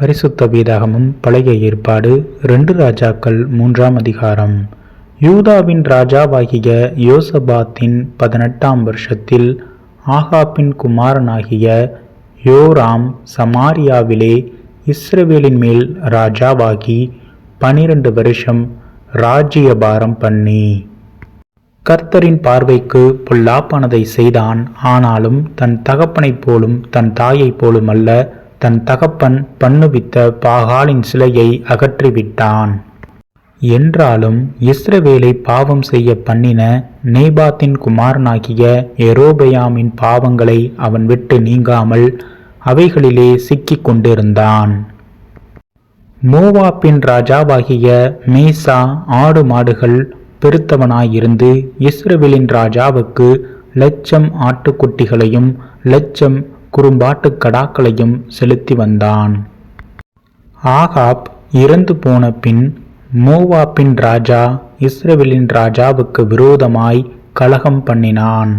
பரிசுத்த வேதாகமும் பழைய ஏற்பாடு ரெண்டு ராஜாக்கள் மூன்றாம் அதிகாரம். யூதாவின் ராஜாவாகிய யோசபாத்தின் பதினெட்டாம் வருஷத்தில் ஆகாப்பின் குமாரனாகிய யோராம் சமாரியாவிலே இஸ்ரவேலின் மேல் ராஜாவாகி பனிரெண்டு வருஷம் ராஜ்யபாரம் பண்ணி. கர்த்தரின் பார்வைக்கு பொல்லாப்பானதை செய்தான். ஆனாலும் தன் தகப்பனைப் போலும் தன் தாயைப் போலும் அல்ல தன் தகப்பன் பண்ணுவித்த பாகாலின் சிலையை அகற்றிவிட்டான். என்றாலும் இஸ்ரவேலை பாவம் செய்ய பண்ணின நேபாத்தின் குமாரனாகிய எரோபயாமின் பாவங்களை அவன் விட்டு நீங்காமல் அவைகளிலே சிக்கிக் கொண்டிருந்தான். மோவாப்பின் ராஜாவாகிய மேசா ஆடு மாடுகள் பெருத்தவனாயிருந்து இஸ்ரவேலின் ராஜாவுக்கு லட்சம் ஆட்டுக்குட்டிகளையும் லட்சம் குறும்பாட்டுக் கடாக்களையும் செலுத்தி வந்தான். ஆகாப் இறந்து போன பின் மூவாப்பின் ராஜா இஸ்ரவேலின் ராஜாவுக்கு விரோதமாய் கலகம் பண்ணினான்.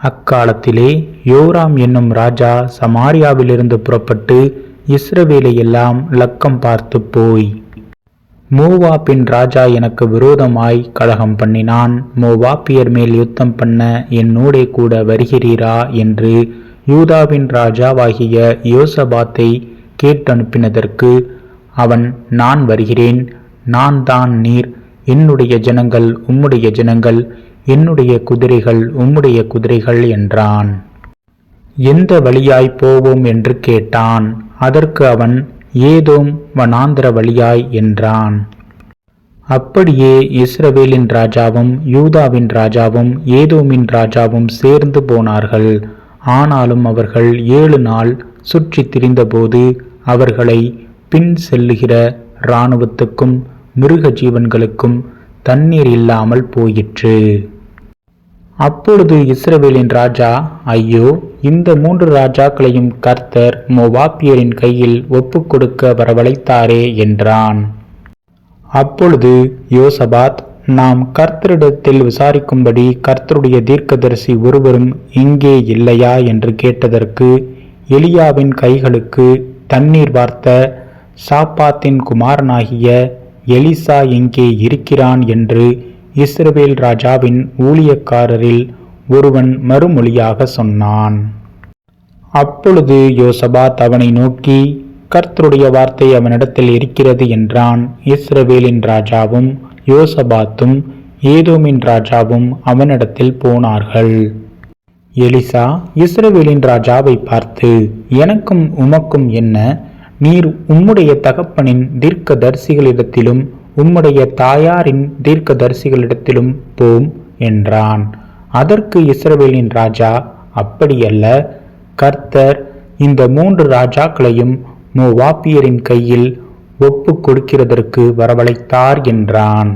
அக்காலத்திலே யோராம் என்னும் ராஜா சமாரியாவிலிருந்து புறப்பட்டு இஸ்ரவேலை எல்லாம் லக்கம் பார்த்து போய் மூவாப்பின் ராஜா எனக்கு விரோதமாய் கலகம் பண்ணினான். மூவாப்பியர் மேல் யுத்தம் பண்ண என்னோடே கூட வருகிறீரா? என்று யூதாவின் ராஜாவாகிய யோசபாத்தை கேட்டனுப்பினதற்கு அவன் நான் வருகிறேன். நான் தான் நீர். என்னுடைய ஜனங்கள் உம்முடைய ஜனங்கள். என்னுடைய குதிரைகள் உம்முடைய குதிரைகள் என்றான். எந்த வழியாய் போவோம்? என்று கேட்டான். அதற்கு அவன் ஏதோம் வனாந்திர வழியாய் என்றான். அப்படியே இஸ்ரவேலின் ராஜாவும் யூதாவின் ராஜாவும் ஏதோமின் ராஜாவும் சேர்ந்து போனார்கள். ஆனாலும் அவர்கள் ஏழு நாள் சுற்றி திரிந்தபோது அவர்களை பின் செல்லுகிற இராணுவத்துக்கும் மிருக ஜீவன்களுக்கும் தண்ணீர் இல்லாமல் போயிற்று. அப்பொழுது இஸ்ரவேலின் ராஜா ஐயோ இந்த மூன்று ராஜாக்களையும் கர்த்தர் மோவாப்பியரின் கையில் ஒப்பு கொடுக்க வரவழைத்தாரே என்றான். அப்பொழுது யோசபாத் நாம் கர்த்தரிடத்தில் விசாரிக்கும்படி கர்த்தருடைய தீர்க்கதரிசி ஒருவரும் இங்கே இல்லையா என்று கேட்டதற்கு எலியாவின் கைகளுக்கு தண்ணீர் வார்த்த சாப்பாத்தின் குமாரனாகிய எலிசா எங்கே இருக்கிறான் என்று இஸ்ரவேல் ராஜாவின் ஊழியக்காரரில் ஒருவன் மறுமொழியாக சொன்னான். அப்பொழுது யோசபாத் அவனை நோக்கி கர்த்தருடைய வார்த்தை அவனிடத்தில் இருக்கிறது என்றான் இஸ்ரவேலின் ராஜாவும். யோசபாத்தும் ஏதோமின் ராஜாவும் அவனிடத்தில் போனார்கள். எலிசா இஸ்ரவேலின் ராஜாவை பார்த்து எனக்கும் உமக்கும் என்ன? நீர் உம்முடைய தகப்பனின் தீர்க்க தரிசிகளிடத்திலும் உம்முடைய தாயாரின் தீர்க்க தரிசிகளிடத்திலும் போம் என்றான். அதற்கு இஸ்ரவேலின் ராஜா அப்படியல்ல. கர்த்தர் இந்த மூன்று ராஜாக்களையும் மோவாப்பியரின் கையில் ஒப்பு கொடுக்கிறதற்கு வரவழைத்தார் என்றான்.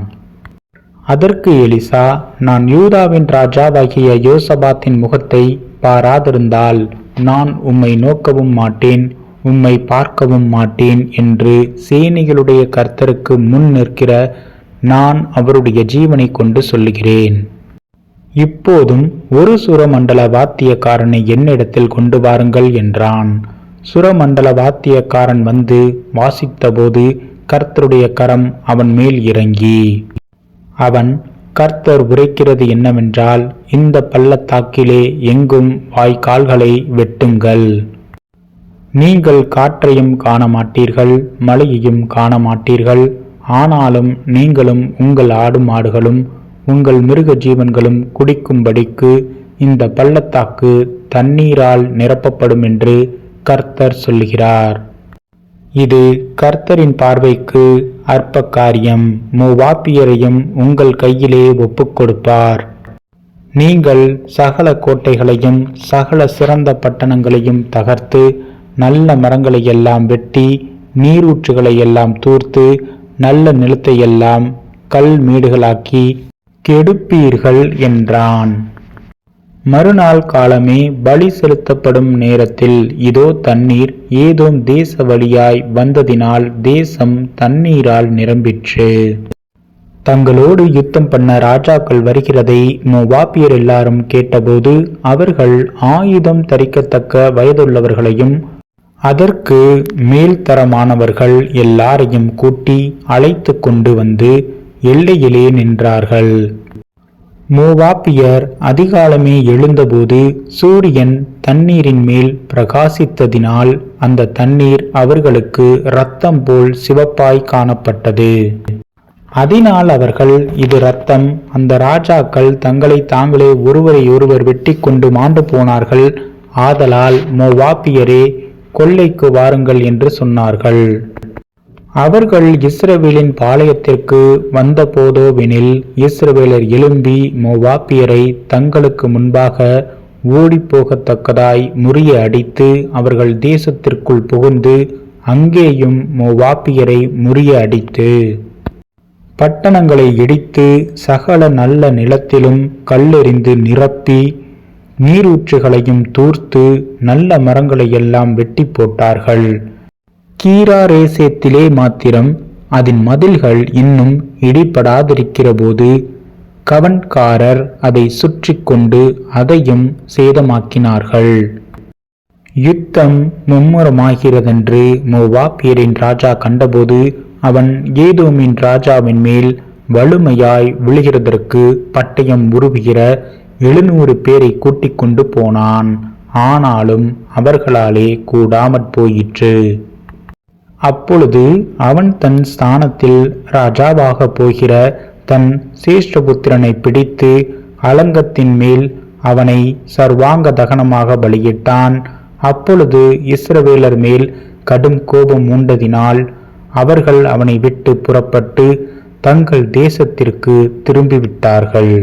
அதற்கு எலிசா நான் யூதாவின் ராஜாவாகிய யோசபாத்தின் முகத்தை பாராதிருந்தால் நான் உம்மை நோக்கவும் மாட்டேன் உம்மை பார்க்கவும் மாட்டேன் என்று சேனைகளுடைய கர்த்தருக்கு முன் நிற்கிற நான் அவருடைய ஜீவனை கொண்டு சொல்லுகிறேன். இப்போதும் ஒரு சுரமண்டல வாத்தியக்காரனை என்னிடத்தில் கொண்டு வாருங்கள் என்றான். சுரமண்டல வாத்தியக்காரன் வந்து வாசித்தபோது கர்த்தருடைய கரம் அவன் மேல் இறங்கி. அவன் கர்த்தர் உரைக்கிறது என்னவென்றால் இந்த பள்ளத்தாக்கிலே எங்கும் வாய்க்கால்களை வெட்டுங்கள். நீங்கள் காற்றையும் காண மாட்டீர்கள் மழையையும் காண மாட்டீர்கள் ஆனாலும் நீங்களும் உங்கள் ஆடு மாடுகளும் உங்கள் மிருக ஜீவன்களும் குடிக்கும்படிக்கு இந்த பள்ளத்தாக்கு தண்ணீரால் நிரப்பப்படும் என்று கர்த்தர் சொல்லுகிறார். இது கர்த்தரின் பார்வைக்கு அற்ப காரியம் மூவாப்பியரையும் உங்கள் கையிலே ஒப்புக் கொடுப்பார் நீங்கள் சகல கோட்டைகளையும் சகல சிறந்த பட்டணங்களையும் தகர்த்து நல்ல மரங்களை எல்லாம் வெட்டி நீரூற்றுகளை எல்லாம் தூர்த்து நல்ல நிலத்தை எல்லாம் கல் மேடுகளாக்கி கெடுப்பீர்கள் என்றான். மறுநாள் காலமே பலி செலுத்தப்படும் நேரத்தில் இதோ தண்ணீர் ஏதோம் தேச வழியாய் வந்ததினால் தேசம் தண்ணீரால் நிரம்பிற்று. தங்களோடு யுத்தம் பண்ண ராஜாக்கள் வருகிறதை மோவாப்பியர் எல்லாரும் கேட்டபோது அவர்கள் ஆயுதம் தரிக்கத்தக்க வயதுள்ளவர்களையும் அதற்கு மேல்தரமானவர்கள் எல்லாரையும் கூட்டி அழைத்து கொண்டு வந்து எல்லையிலே நின்றார்கள். மூவாப்பியர் அதிகாலமே எழுந்தபோது சூரியன் தண்ணீரின் மேல் பிரகாசித்ததினால் அந்த தண்ணீர் அவர்களுக்கு இரத்தம் போல் சிவப்பாய் காணப்பட்டது. அதனால் அவர்கள் இது இரத்தம். அந்த ராஜாக்கள் தங்களை தாங்களே ஒருவரை ஒருவர் வெட்டி கொண்டு மாண்டு போனார்கள். ஆதலால் மோவாப்பியரே கொள்ளைக்கு வாருங்கள் என்று சொன்னார்கள். அவர்கள் இஸ்ரவேலின் பாளையத்திற்கு வந்தபோதோவெனில் இஸ்ரவேலர் எழும்பி மோவாப்பியரை தங்களுக்கு முன்பாக ஓடிப்போகத்தக்கதாய் முறிய அடித்து அவர்கள் தேசத்திற்குள் புகுந்து அங்கேயும் மோவாப்பியரை முறிய அடித்து. பட்டணங்களை இடித்து சகல நல்ல நிலத்திலும் கல்லெறிந்து நிரப்பி நீரூற்றுகளையும் தூர்த்து நல்ல மரங்களையெல்லாம் வெட்டி போட்டார்கள். கீராரேசேத்திலே மாத்திரம் அதன் மதில்கள் இன்னும் இடிபடாதிருக்கிறபோது கவன்காரர் அதை சுற்றி கொண்டு அதையும் சேதமாக்கினார்கள். யுத்தம் மும்முரமாகிறதென்று மோவாப்பியரின் ராஜா கண்டபோது அவன் ஏதோமின் ராஜாவின் மேல் வலுமையாய் விழுகிறதற்கு பட்டயம் உருவுகிற எழுநூறு பேரை கூட்டிக் கொண்டு போனான். ஆனாலும் அவர்களாலே கூடாமற் போயிற்று. அப்பொழுது அவன் தன் ஸ்தானத்தில் ராஜாவாக போகிற தன் சேஷ்டபுத்திரனை பிடித்து அலங்கத்தின் மேல் அவனை சர்வாங்க தகனமாக பலியிட்டான். அப்பொழுது இஸ்ரவேலர் மேல் கடும் கோபம் உண்டதினால் அவர்கள் அவனை விட்டு புறப்பட்டு தங்கள் தேசத்திற்கு திரும்பிவிட்டார்கள்.